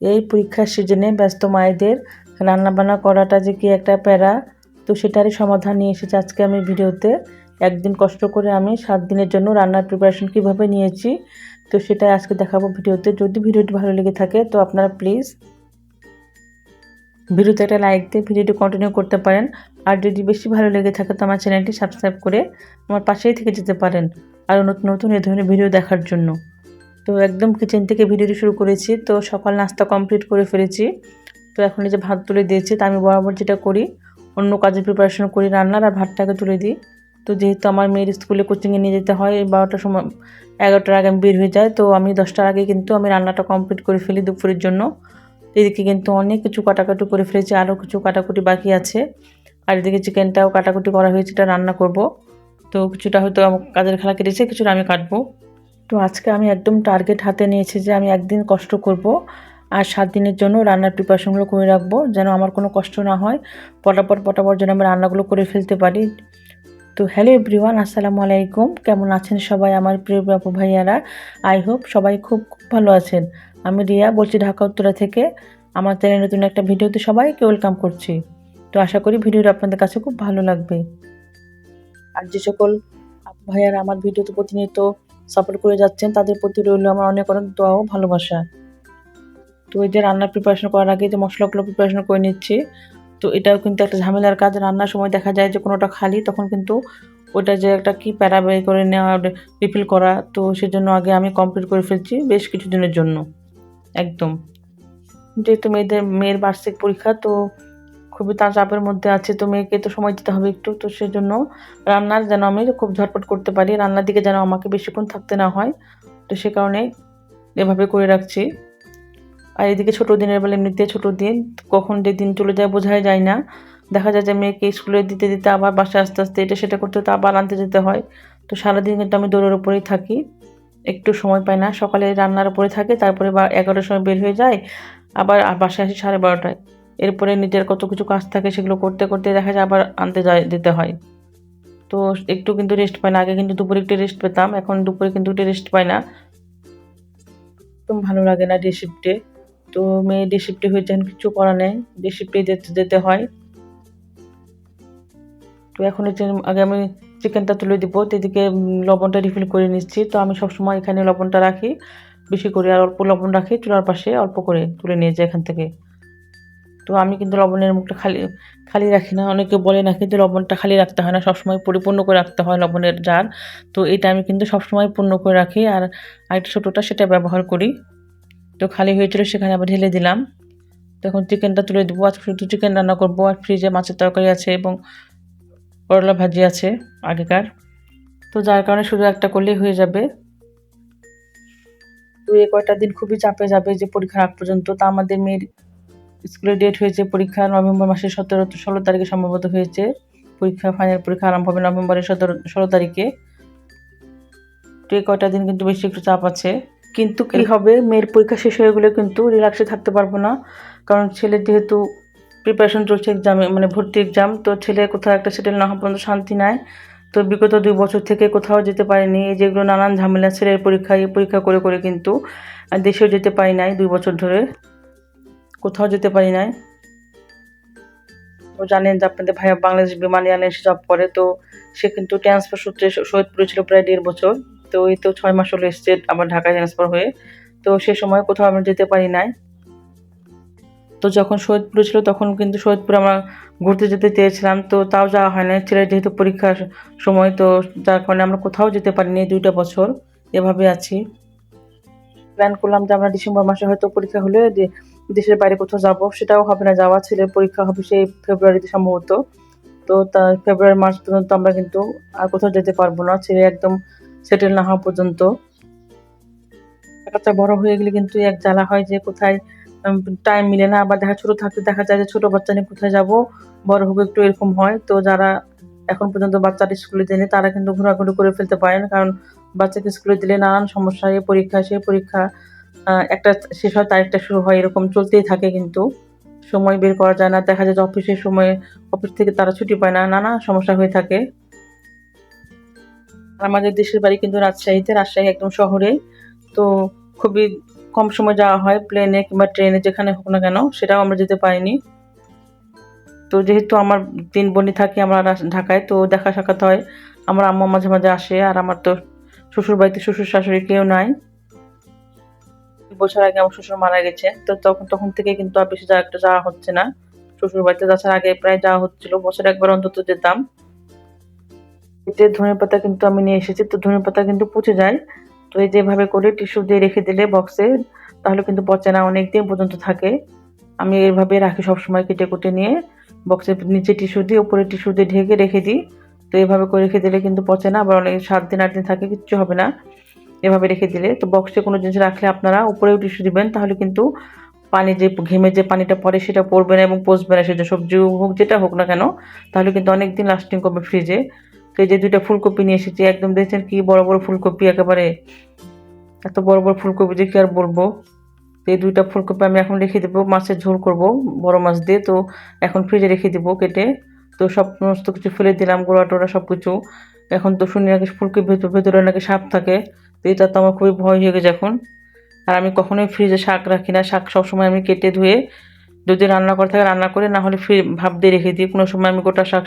এই পরীক্ষার সিজনে ব্যস্ত মায়েদের রান্নাবান্না করাটা যে কি একটা প্যারা। তো সেটারই সমাধান নিয়ে এসেছি আজকে আমি ভিডিওতে। একদিন কষ্ট করে আমি সাত দিনের জন্য রান্নার প্রিপারেশন কীভাবে নিয়েছি, তো সেটাই আজকে দেখাবো ভিডিওতে। যদি ভিডিওটি ভালো লেগে থাকে, তো আপনারা প্লিজ ভিডিওতে একটা লাইক দিয়ে ভিডিওটি কন্টিনিউ করতে পারেন। আর যদি বেশি ভালো লেগে থাকে, তো আমার চ্যানেলটি সাবস্ক্রাইব করে আমার পাশেই থেকে যেতে পারেন। আরও নতুন নতুন এ ধরনের ভিডিও দেখার জন্য। তো একদম কিচেন থেকে ভিডিওটি শুরু করেছি। তো সকাল নাস্তা কমপ্লিট করে ফেলেছি। তো এখন এই যে ভাত তুলে দিয়েছি, তা আমি বরাবর যেটা করি, অন্য কাজের প্রিপারেশন করি, রান্নার আর ভাতটাকে তুলে দিই। তো যেহেতু আমার মেয়ের স্কুলে কোচিংয়ে নিয়ে যেতে হয় বারোটার সময়, এগারোটার আগে আমি বের হয়ে যায় তো আমি দশটার আগে কিন্তু আমি রান্নাটা কমপ্লিট করে ফেলি দুপুরের জন্য। এদিকে কিন্তু অনেক কিছু কাটাকাটি করে ফেলেছি আরও কিছু কাটাকুটি বাকি আছে। আর এদিকে চিকেনটাও কাটাকুটি করা হয়েছে, এটা রান্না করব। তো কিছুটা হয়তো কাজের খেলা কেটেছে, কিছুটা আমি কাটবো। তো আজকে আমি একদম টার্গেট হাতে নিয়েছি যে আমি একদিন কষ্ট করব আর সাত দিনের জন্য রান্নার প্রিপারেশনগুলো করে রাখব যেন আমার কোনো কষ্ট না হয়। পটাপট পটাপট যেন আমি রান্নাগুলো করে ফেলতে পারি। তো হ্যালো এভরিওয়ান আসসালামু আলাইকুম। কেমন আছেন সবাই আমার প্রিয় বাপু ভাইয়ারা? আই হোপ সবাই খুব ভালো আছেন। আমি রিয়া বলছি ঢাকা, উত্তরা থেকে। আমার চ্যানেলে নতুন একটা ভিডিওতে সবাইকে ওয়েলকাম করছি। তো আশা করি ভিডিওটা আপনাদের কাছে খুব ভালো লাগবে। আর যে সকল ভাইয়ারা আমার ভিডিওতে প্রতিনিয়ত সাপোর্ট করে যাচ্ছেন, তাদের প্রতি রইল আমার অনেক অনেক দোয়া ও ভালোবাসা। তো এই যে রান্নার প্রিপারেশন করার আগে যে মশলাগুলো প্রিপারেশন করে নিচ্ছি, তো এটাও কিন্তু একটা ঝামেলার কাজ। রান্নার সময় দেখা যায় যে কোনোটা খালি, তখন কিন্তু ওটা যে একটা কি প্যারা বের করে নেওয়া রিফিল করা, তো সেজন্য আগে আমি কমপ্লিট করে ফেলছি বেশ কিছু দিনের জন্য। একদম। যেহেতু মেয়েদের, মেয়ের বার্ষিক পরীক্ষা, তো খুবই তার চাপের মধ্যে আছে, তো মেয়েকে তো সময় দিতে হবে একটু, তো সেজন্য রান্নার যেন আমি খুব ঝটপট করতে পারি, রান্নার দিকে যেন আমাকে বেশিক্ষণ থাকতে না হয়, তো সে কারণে এভাবে করে রাখছি। আর এদিকে ছোটো দিনের বেলা এমনিতে ছোটো দিন, কখন যে দিন চলে যায় বোঝাই যায় না। দেখা যায় যে মেয়েকে স্কুলে দিতে দিতে আবার বাসায় আস্তে আস্তে এটা সেটা করতে হতে আবার আনতে যেতে হয়, তো সারাদিন কিন্তু আমি দৌড়ের উপরেই থাকি, একটু সময় পাই না। সকালে রান্নার উপরে থাকে, তারপরে এগারোটার সময় বের হয়ে যায়, আবার বাসায় আসি সাড়ে বারোটায়। এরপরে নিজের কত কিছু কাজ থাকে সেগুলো করতে করতে দেখা যায় আবার আনতে যায়, দিতে হয়। তো একটু কিন্তু রেস্ট পাই না। আগে কিন্তু দুপুরে একটু রেস্ট পেতাম, এখন দুপুরে কিন্তু একটু রেস্ট পাই না। একদম ভালো লাগে না ডে শিফটে তো মেয়ে ডে শিফটে হয়ে যান কিছু করা নেই। ডে শিফটে যেতে যেতে হয়। তো এখন হচ্ছে আগে আমি চিকেনটা তুলে দিব। এদিকে লবণটা রিফিল করে নিচ্ছি। তো আমি সবসময় এখানে লবণটা রাখি, বেশি করে, আর অল্প লবণ রাখি চুলার পাশে, অল্প করে তুলে নিয়ে যাই এখান থেকে। তো আমি কিন্তু লবণের মুখটা খালি খালি রাখি না। অনেকে বলে না কিন্তু লবণটা খালি রাখতে হয় না, সবসময় পরিপূর্ণ করে রাখতে হয় লবণের জার। তো এটা আমি কিন্তু সবসময় পূর্ণ করে রাখি। আর আরেকটা ছোটোটা সেটা ব্যবহার করি। তো খালি হয়েছিল সেখানে আবার ঢেলে দিলাম। তো এখন চিকেনটা তুলে দেবো। আজকে শুধু চিকেন রান্না করব। আর ফ্রিজে মাছের তরকারি আছে এবং করলা ভাজি আছে আগেকার। তো যার কারণে শুধু একটা করলেই হয়ে যাবে। তো এই কয়টা দিন খুবই চাপে যাবে যে পরীক্ষার আগ পর্যন্ত। তা আমাদের মেয়ের স্কুলের ডেট হয়েছে পরীক্ষা নভেম্বর মাসের সতেরো, ষোলো তারিখে সম্ভবত হয়েছে। পরীক্ষা ফাইনাল পরীক্ষা আরম্ভ হবে নভেম্বরের সতেরো, ষোলো তারিখে। তো এই কয়টা দিন কিন্তু বেশি একটু চাপ আছে। কিন্তু কি হবে, মেয়ের পরীক্ষা শেষ হয়ে গেলে কিন্তু রিল্যাক্সে থাকতে পারব না। কারণ ছেলের যেহেতু প্রিপারেশন চলছে এক্সামে মানে ভর্তি এক্সাম তো ছেলে কোথাও একটা সেটেল না হওয়া পর্যন্ত শান্তি নাই। তো বিগত দুই বছর থেকে কোথাও যেতে পারিনি। এই যেগুলো নানান ঝামেলা, ছেলের পরীক্ষা, এই পরীক্ষা করে করে কিন্তু দেশেও যেতে পারি নাই দুই বছর ধরে। কোথাও যেতে পারি নাই। তো জানেন যে আপনাদের ভাইয়া বাংলাদেশ বিমান এয়ারলাইন্সে জব করে, তো সে কিন্তু ট্রান্সফার সূত্রে সৈয়দপুরে ছিল প্রায় দেড় বছর। তো এই তো ছয় মাস হলো এসছে আমার ঢাকায় ট্রান্সফার হয়ে। তো সে সময় কোথাও আমরা যেতে পারি নাই। তো যখন সৈয়দপুরে ছিল তখন কিন্তু সৈয়দপুরে আমরা ঘুরতে যেতে চেয়েছিলাম, তো তাও যাওয়া হয় না ছেলের যেহেতু পরীক্ষার সময়, তো যার কারণে আমরা কোথাও যেতে পারিনি দুইটা বছর। এভাবে আছি। প্ল্যান করলাম যে আমরা ডিসেম্বর মাসে হয়তো পরীক্ষা হলে দেশের বাইরে কোথাও যাব, সেটাও হবে না। যাওয়া ছেলের পরীক্ষা হবে সেই ফেব্রুয়ারিতে সম্ভবত। তো তার ফেব্রুয়ারি, মার্চ পর্যন্ত আমরা কিন্তু আর কোথাও যেতে পারব না। ছেলে একদম সেটেল না হওয়া পর্যন্ত। বাচ্চা বড় হয়ে গেলে কিন্তু এক জ্বালা হয় যে কোথায় টাইম মিলে না। আবার দেখা, ছোটো থাকতে দেখা যায় যে ছোটো বাচ্চা নিয়ে কোথায় যাব, বড় হোক একটু এরকম হয়। তো যারা এখন পর্যন্ত বাচ্চাটা স্কুলে দেয়নি তারা কিন্তু ঘোরাঘুরি করে ফেলতে পারেন। কারণ বাচ্চাকে স্কুলে দিলে নানান সমস্যা এই পরীক্ষা সেই পরীক্ষা। একটা শেষ হয় তারিখটা শুরু হয়, এরকম চলতেই থাকে কিন্তু। সময় বের করা যায় না, দেখা যায় যে অফিসের সময়, অফিস থেকে তারা ছুটি পায় না, নানা সমস্যা হয়ে থাকে। আমাদের দেশের বাড়ি কিন্তু রাজশাহীতে, রাজশাহী একদম শহরে। তো খুবই কম সময় যাওয়া হয় প্লেনে কিংবা ট্রেনে যেখানে হোক না কেন, সেটাও আমরা যেতে পারিনি। তো যেহেতু আমার তিন বোনই থাকি, আমরা ঢাকায়, তো দেখা সাক্ষাৎ হয়। আমার আম্মা মাঝে মাঝে আসে, আর আমার তো শ্বশুর বাড়িতে শ্বশুর শাশুড়ি কেউ নাই। বছর আগে আমার শ্বশুর মারা গেছে, তো তখন তখন থেকে কিন্তু আর বেশি যাওয়া একটা যাওয়া হচ্ছে না। শ্বশুর বাড়িতে তাছাড়া আগে প্রায় যাওয়া হচ্ছিল, বছরে একবার অন্তত যেতাম। এতে ধনে পাতা কিন্তু আমি নিয়ে এসেছি, তো ধনে পাতা কিন্তু পচে যায়। তো এই যেভাবে করে টিস্যু দিয়ে রেখে দিলে বক্সে তাহলে কিন্তু পচে না, অনেক দিন পর্যন্ত থাকে। আমি এইভাবে রাখি সবসময় কেটে কুটে নিয়ে। বক্সের নিচে টিস্যু দিয়ে, উপরে টিস্যু দিয়ে ঢেকে রেখে দিই। তো এভাবে করে রেখে দিলে কিন্তু পচে না, আবার অনেক সাত দিন আট দিন থাকে, কিচ্ছু হবে না। এভাবে রেখে দিলে। তো বক্সে কোনো জিনিস রাখলে আপনারা উপরেও টিস্যু দিবেন, তাহলে কিন্তু পানি যে ঘেমে যে পানিটা পড়ে সেটা পড়বে না এবং পচবে না। সেটা সবজি হোক যেটা হোক না কেন, তাহলে কিন্তু অনেক দিন লাস্টিং করবে ফ্রিজে তো এই যে দুইটা ফুলকপি নিয়ে এসেছি, একদম দেখছেন কি বড় বড় ফুলকপি একেবারে, এত বড় বড় ফুলকপি যে কি আর বলব। তো এই দুইটা ফুলকপি আমি এখন রেখে দেবো মাছের ঝোল করব বড় মাছ দিয়ে। তো এখন ফ্রিজে রেখে দেবো কেটে। তো সব সমস্ত কিছু ফেলে দিলাম গোড়া টোড়া সব কিছু এখন তো শুনি নাকি ফুলকপি ভেতর ভেতরে নাকি সাপ থাকে। তো এটা তো আমার খুবই ভয় হয়ে গেছে এখন। আর আমি কখনোই ফ্রিজে শাক রাখি না। শাক সবসময় আমি কেটে ধুয়ে যদি রান্না করে থাকে রান্না করে, না হলে ফ্রি ভাপ দিয়ে রেখে দিই। কোনো সময় আমি গোটা শাক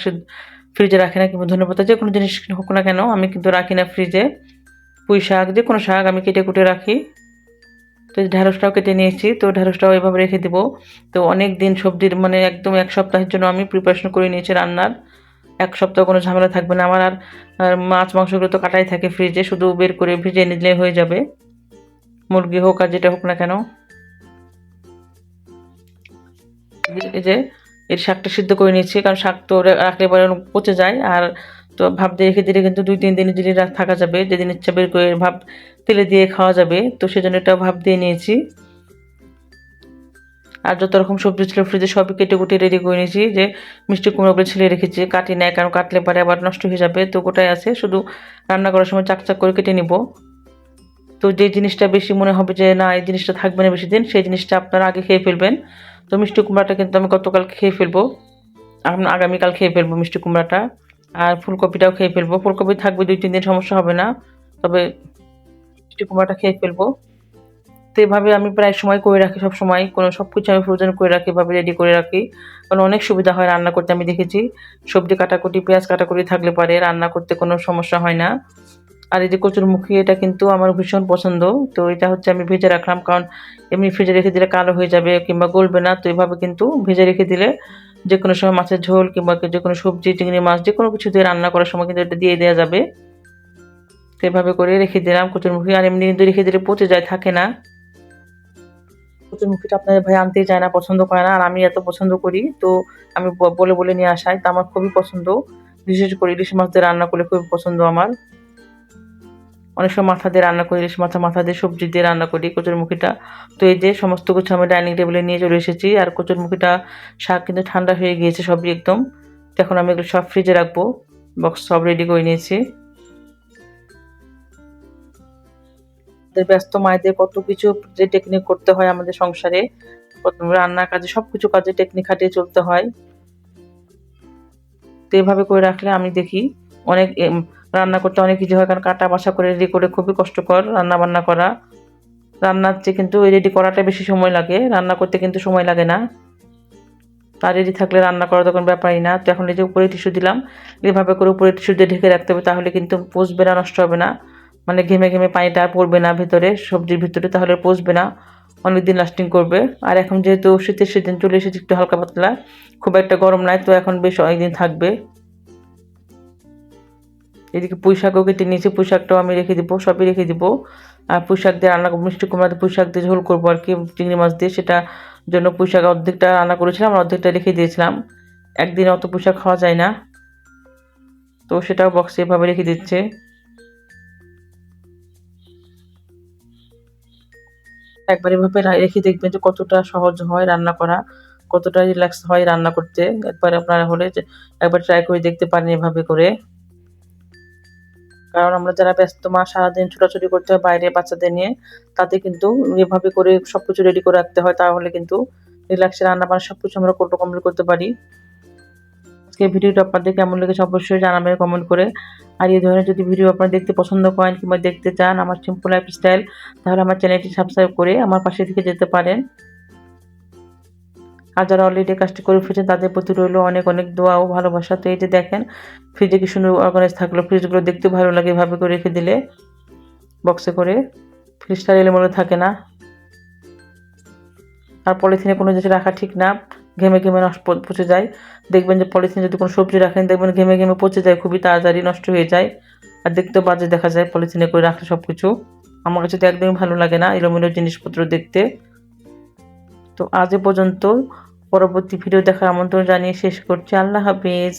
ফ্রিজে রাখি না কিংবা ধনে পাতা, যে কোনো জিনিস হোক না কেন, আমি কিন্তু রাখি না ফ্রিজে পুঁই শাক, যে কোনো শাক আমি কেটে কুটে রাখি। তো ঢ্যাঁড়সটাও কেটে নিয়েছি। তো ঢ্যাঁড়সটাও এভাবে রেখে দেবো। তো অনেক দিন সবজির মানে একদম এক সপ্তাহের জন্য আমি প্রিপারেশন করে নিয়েছি রান্নার। এক সপ্তাহ কোনো ঝামেলা থাকবে না। আমার আর মাছ, মাংসগুলো তো কাটাই থাকে ফ্রিজে শুধু বের করে ভিজে নিলে হয়ে যাবে। মুরগি হোক আর যেটা হোক না কেন। এই যে, এর শাকটা সিদ্ধ করে নিচ্ছি কারণ শাক তো রাখলে পরে পচে যায়। আর তো ভাব দিয়ে রেখে দিলে কিন্তু দুই, তিন দিন যদি থাকা যাবে। যেদিন ইচ্ছা বের করে ভাব তেলে দিয়ে খাওয়া যাবে। তো সেজন্য এটা ভাব দিয়ে নিয়েছি। আর যত রকম সবজি ছিল ফ্রিজে সবই কেটে কুটে রেডি করে নিয়েছি যে মিষ্টি কুমড়োগুলো ছিলে রেখেছি। কাটি নেয় কারণ কাটলে পরে আবার নষ্ট হয়ে যাবে। তো গোটাই আছে, শুধু রান্না করার সময় চাক চাক করে কেটে নিব। তো যে জিনিসটা বেশি মনে হবে যে, না, এই জিনিসটা থাকবে না বেশি দিন সেই জিনিসটা আপনারা আগে খেয়ে ফেলবেন। তো মিষ্টি কুমড়াটা কিন্তু আমি গতকাল খেয়ে ফেলব। আগামীকাল খেয়ে ফেলব মিষ্টি কুমড়াটা। আর ফুলকপিটাও খেয়ে ফেলব। ফুলকপি থাকবে দুই, তিন দিন সমস্যা হবে না। তবে মিষ্টি কুমড়াটা খেয়ে ফেলব। তো এভাবে আমি প্রায় সময় করে রাখি সব সময়। কোনো সব কিছু আমি ফ্রোজেন করে রাখি, এভাবে রেডি করে রাখি। কারণ অনেক সুবিধা হয় রান্না করতে, আমি দেখেছি। সবজি কাটাকুটি, পেঁয়াজ কাটাকুটি থাকলে পারে, রান্না করতে কোনো সমস্যা হয় না। আর এই যে কচুরমুখী, এটা কিন্তু আমার ভীষণ পছন্দ। তো এটা হচ্ছে আমি ভেজে রাখলাম, কারণ এমনি ফ্রিজে রেখে দিলে কালো হয়ে যাবে কিংবা গলবে না। তো এভাবে কিন্তু ভেজে রেখে দিলে যে কোনো সময় মাছের ঝোল কিংবা যে কোনো সবজি, চিংড়ি মাছ যে কোনো কিছু দিয়ে রান্না করার সময় কিন্তু এটা দিয়ে দেওয়া যাবে। তো এভাবে করে রেখে দিলাম কচুরমুখী। আর এমনি কিন্তু রেখে দিলে পচে যায়, থাকে না। কচুরমুখীটা আপনাদের ভাই আনতেই চায় না, পছন্দ করে না, আর আমি এত পছন্দ করি, তো আমি বলে বলে নিয়ে আসাই তো আমার খুবই পছন্দ। বিশেষ করে ইলিশ মাছ দিয়ে রান্না করলে খুবই পছন্দ আমার। অনেক সময় মাথা দিয়ে রান্না করি, ইলিশ মাথা মাথা দিয়ে সবজি দিয়ে রান্না করি, কচুরমুখীটা। তো এই যে সমস্ত কিছু আমি ডাইনিং টেবিলে নিয়ে চলে এসেছি, আর কচুরমুখীটা শাক কিন্তু ঠান্ডা হয়ে গিয়েছে সবই একদম। এখন আমি এগুলো সব ফ্রিজে রাখব বক্স সব রেডি করে নিয়েছি। আমাদের ব্যস্ত মায়েদের কত কিছু যে টেকনিক করতে হয় আমাদের সংসারে রান্নার কাজে সব কিছু কাজে টেকনিক খাটিয়ে চলতে হয়। তো এভাবে করে রাখলে আমি দেখি অনেক রান্না করতে অনেক কিছু হয়, কারণ কাটা বাসা করে রেডি করে খুবই কষ্টকর রান্না বান্না করা। রান্নার চেয়ে কিন্তু রেডি করাটা বেশি সময় লাগে, রান্না করতে কিন্তু সময় লাগে না। তার রেডি থাকলে রান্না করা তখন ব্যাপারই না। তো এখন এই যে উপরে টিস্যু দিলাম, এভাবে করে উপরে টিস্যু দিয়ে ঢেকে রাখতে হবে, তাহলে কিন্তু পচবে না, নষ্ট হবে না। মানে ঘেমে ঘেমে পানিটা আর পড়বে না ভিতরে, সবজির ভিতরে তাহলে পচবে না। অনেকদিন লাস্টিং করবে। আর এখন যেহেতু শীতের সিজন চলে এসেছে একটু হালকা পাতলা, খুব একটা গরম নাই, তো এখন বেশ অনেকদিন থাকবে। এদিকে পুঁই শাকও কেটে নিয়েছি, পুঁই শাকটাও আমি রেখে দিব, সবই রেখে দিব। আর পুঁই শাক দিয়ে রান্না মিষ্টি কুমড়া দিয়ে পুঁই দিয়ে ঝোল করব আর কি, চিংড়ি মাছ দিয়ে। সেটা জন্য পুঁই শাক অর্ধেকটা রান্না করেছিলাম, আর অর্ধেকটা রেখে দিয়েছিলাম। একদিনে অত পুঁই শাক খাওয়া যায় না। তো সেটাও বক্সে এভাবে রেখে দিচ্ছে। একবার এভাবে রেখে দেখবেন যে কতটা সহজ হয় রান্না করা, কতটা রিল্যাক্স হয় রান্না করতে। একবার আপনারা হলে একবার ট্রাই করে দেখতে পারেন এভাবে করে। কারণ আমরা যারা ব্যস্ত মা, সারাদিন ছোটাছুটি করতে হয় বাইরে বাচ্চাদের নিয়ে, তাতে কিন্তু এভাবে করে সব কিছু রেডি করে রাখতে হয়, তাহলে কিন্তু রিল্যাক্সে রান্না বান্না সব কিছু আমরা কমপ্লিট করতে পারি। আজকে ভিডিওটা আপনাদের কেমন লেগেছে অবশ্যই জানাবেন কমেন্ট করে। আর এই ধরনের যদি ভিডিও আপনারা দেখতে পছন্দ করেন কিংবা দেখতে চান আমার সিম্পল লাইফ স্টাইল তাহলে আমার চ্যানেলটি সাবস্ক্রাইব করে আমার পাশে থেকে যেতে পারেন। আর যারা অলরেডি কাজটি করে ফেলেছেন, তাদের প্রতি রইল অনেক অনেক দোয়া ও ভালোবাসা। তো এই যে দেখেন ফ্রিজে কি সুন্দর অর্গানাইজ থাকল। ফ্রিজগুলো দেখতে ভালো লাগে এভাবে করে রেখে দিলে বক্সে করে। ফ্রিজটা এলোমেলো থাকে না। আর পলিথিনে কোনো জিনিস রাখা ঠিক না। ঘেমে ঘেমে নষ্ট পচে যায়। দেখবেন যে পলিথিন যদি কোনো সবজি রাখেন, দেখবেন ঘেমে ঘেমে পচে যায়, খুবই তাড়াতাড়ি নষ্ট হয়ে যায়। আর দেখতেও বাজে দেখা যায় পলিথিনে করে রাখলে সব কিছু আমার কাছে তো একদমই ভালো লাগে না এলোমেলো জিনিসপত্র দেখতে। তো আজ পর্যন্ত পরবর্তী ভিডিও দেখার আমন্ত্রণ জানিয়ে শেষ করছি। আল্লাহ হাফিজ।